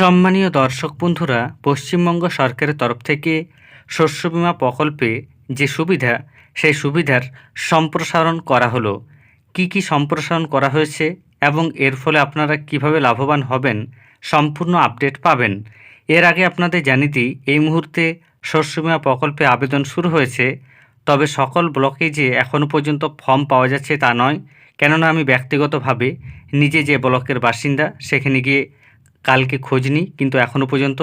সম্মানীয় দর্শক বন্ধুরা, পশ্চিমবঙ্গ সরকারের তরফ থেকে শস্য বিমা প্রকল্পে যে সুবিধা, সেই সুবিধার সম্প্রসারণ করা হলো। কি কি সম্প্রসারণ করা হয়েছে এবং এর ফলে আপনারা কীভাবে লাভবান হবেন, সম্পূর্ণ আপডেট পাবেন। এর আগে আপনাদের দিই, এই মুহূর্তে শস্য বিমা প্রকল্পে আবেদন শুরু হয়েছে। তবে সকল ব্লকে যে এখনও পর্যন্ত ফর্ম পাওয়া যাচ্ছে তা নয়। কেননা আমি ব্যক্তিগতভাবে নিজে যে ব্লকের বাসিন্দা, সেখানে গিয়ে কালকে খোঁজ নিই কিন্তু এখনও পর্যন্ত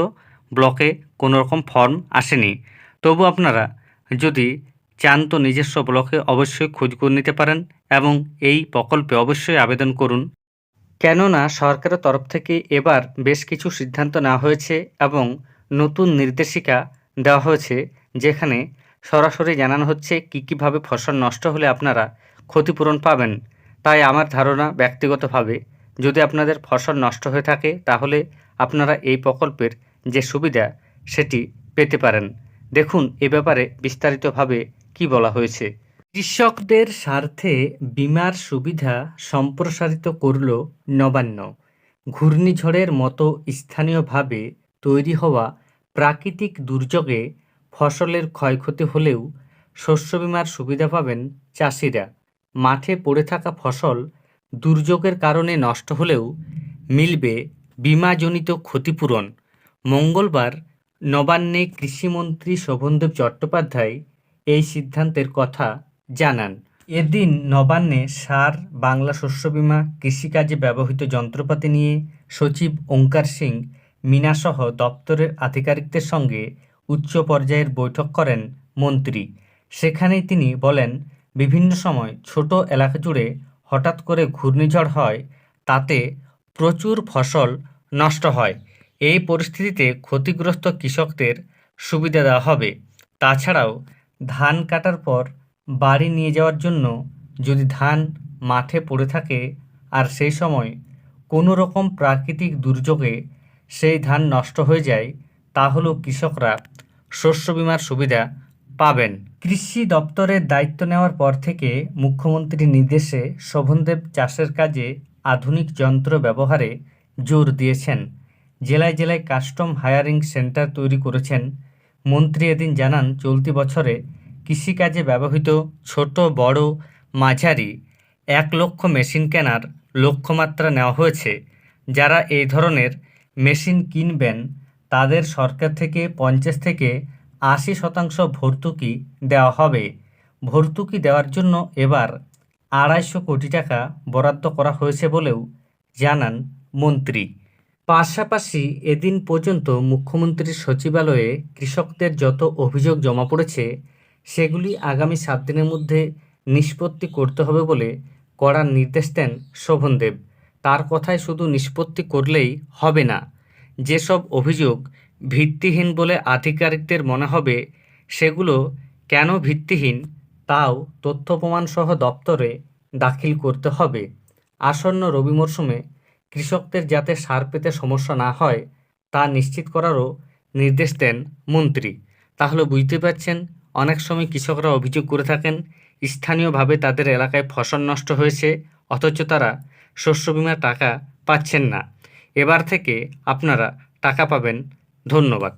ব্লকে কোনো রকম ফর্ম আসেনি। তবু আপনারা যদি চান তো নিজস্ব ব্লকে অবশ্যই খোঁজ করে নিতে পারেন এবং এই প্রকল্পে অবশ্যই আবেদন করুন। কেননা সরকারের তরফ থেকে এবার বেশ কিছু সিদ্ধান্ত নেওয়া হয়েছে এবং নতুন নির্দেশিকা দেওয়া হয়েছে, যেখানে সরাসরি জানানো হচ্ছে কী কীভাবে ফসল নষ্ট হলে আপনারা ক্ষতিপূরণ পাবেন। তাই আমার ধারণা ব্যক্তিগতভাবে যদি আপনাদের ফসল নষ্ট হয়ে থাকে, তাহলে আপনারা এই প্রকল্পের যে সুবিধা, সেটি পেতে পারেন। দেখুন এ ব্যাপারে বিস্তারিতভাবে কি বলা হয়েছে। কৃষকদের স্বার্থে বিমার সুবিধা সম্প্রসারিত করল নবান্ন। ঘূর্ণিঝড়ের মতো স্থানীয়ভাবে তৈরি হওয়া প্রাকৃতিক দুর্যোগে ফসলের ক্ষয়ক্ষতি হলেও শস্য বিমার সুবিধা পাবেন চাষিরা। মাঠে পড়ে থাকা ফসল দুর্যোগের কারণে নষ্ট হলেও মিলবে বিমাজনিত ক্ষতিপূরণ। মঙ্গলবার নবান্নে কৃষিমন্ত্রী শোভনদেব চট্টোপাধ্যায় এই সিদ্ধান্তের কথা জানান। এদিন নবান্নে সার, বাংলা শস্য বিমা, কৃষিকাজে ব্যবহৃত যন্ত্রপাতি নিয়ে সচিব ওঙ্কার সিং মিনাসহ দপ্তরের আধিকারিকদের সঙ্গে উচ্চ পর্যায়ের বৈঠক করেন মন্ত্রী। সেখানেই তিনি বলেন, বিভিন্ন সময় ছোট এলাকা জুড়ে হঠাৎ করে ঘূর্ণিঝড় হয়, তাতে প্রচুর ফসল নষ্ট হয়। এই পরিস্থিতিতে ক্ষতিগ্রস্ত কৃষকদের সুবিধা দেওয়া হবে। তাছাড়াও, ধান কাটার পর বাড়ি নিয়ে যাওয়ার জন্য যদি ধান মাঠে পড়ে থাকে, আর সেই সময় কোনো রকম প্রাকৃতিক দুর্যোগে সেই ধান নষ্ট হয়ে যায়, তাহলেও কৃষকরা শস্য বিমার সুবিধা পাবেন। কৃষি দপ্তরের দায়িত্ব নেওয়ার পর থেকে মুখ্যমন্ত্রীর নির্দেশে শোভনদেব চাষের কাজে আধুনিক যন্ত্র ব্যবহারে জোর দিয়েছেন। জেলায় জেলায় কাস্টম হায়ারিং সেন্টার তৈরি করেছেন। মন্ত্রী এদিন জানান, চলতি বছরে কৃষিকাজে ব্যবহৃত ছোট, বড়, মাঝারি, এক লক্ষ মেশিন কেনার লক্ষ্যমাত্রা নেওয়া হয়েছে। যারা এই ধরনের মেশিন কিনবেন, তাদের সরকার থেকে পঞ্চাশ থেকে আশি শতাংশ ভর্তুকি দেওয়া হবে। ভর্তুকি দেওয়ার জন্য এবার আড়াইশো কোটি টাকা বরাদ্দ করা হয়েছে বলেও জানান মন্ত্রী। পাশাপাশি এদিন পর্যন্ত মুখ্যমন্ত্রীর সচিবালয়ে কৃষকদের যত অভিযোগ জমা পড়েছে, সেগুলি আগামী সাত দিনের মধ্যে নিষ্পত্তি করতে হবে বলে কড়া নির্দেশ দেন শোভনদেব। তার কথায় শুধু নিষ্পত্তি করলেই হবে না, যেসব অভিযোগ ভিত্তিহীন বলে আধিকারিকদের মনে হবে, সেগুলো কেন ভিত্তিহীন তাও তথ্য প্রমাণসহ দপ্তরে দাখিল করতে হবে। আসন্ন রবি মরশুমে কৃষকদের যাতে সার পেতে সমস্যা না হয়, তা নিশ্চিত করারও নির্দেশ দেন মন্ত্রী। তাহলে বুঝতে পারছেন, অনেক সময় কৃষকরা অভিযোগ করে থাকেন, স্থানীয়ভাবে তাদের এলাকায় ফসল নষ্ট হয়েছে, অথচ তারা শস্য বিমার টাকা পাচ্ছেন না। এবার থেকে আপনারা টাকা পাবেন ধন্যবাদ।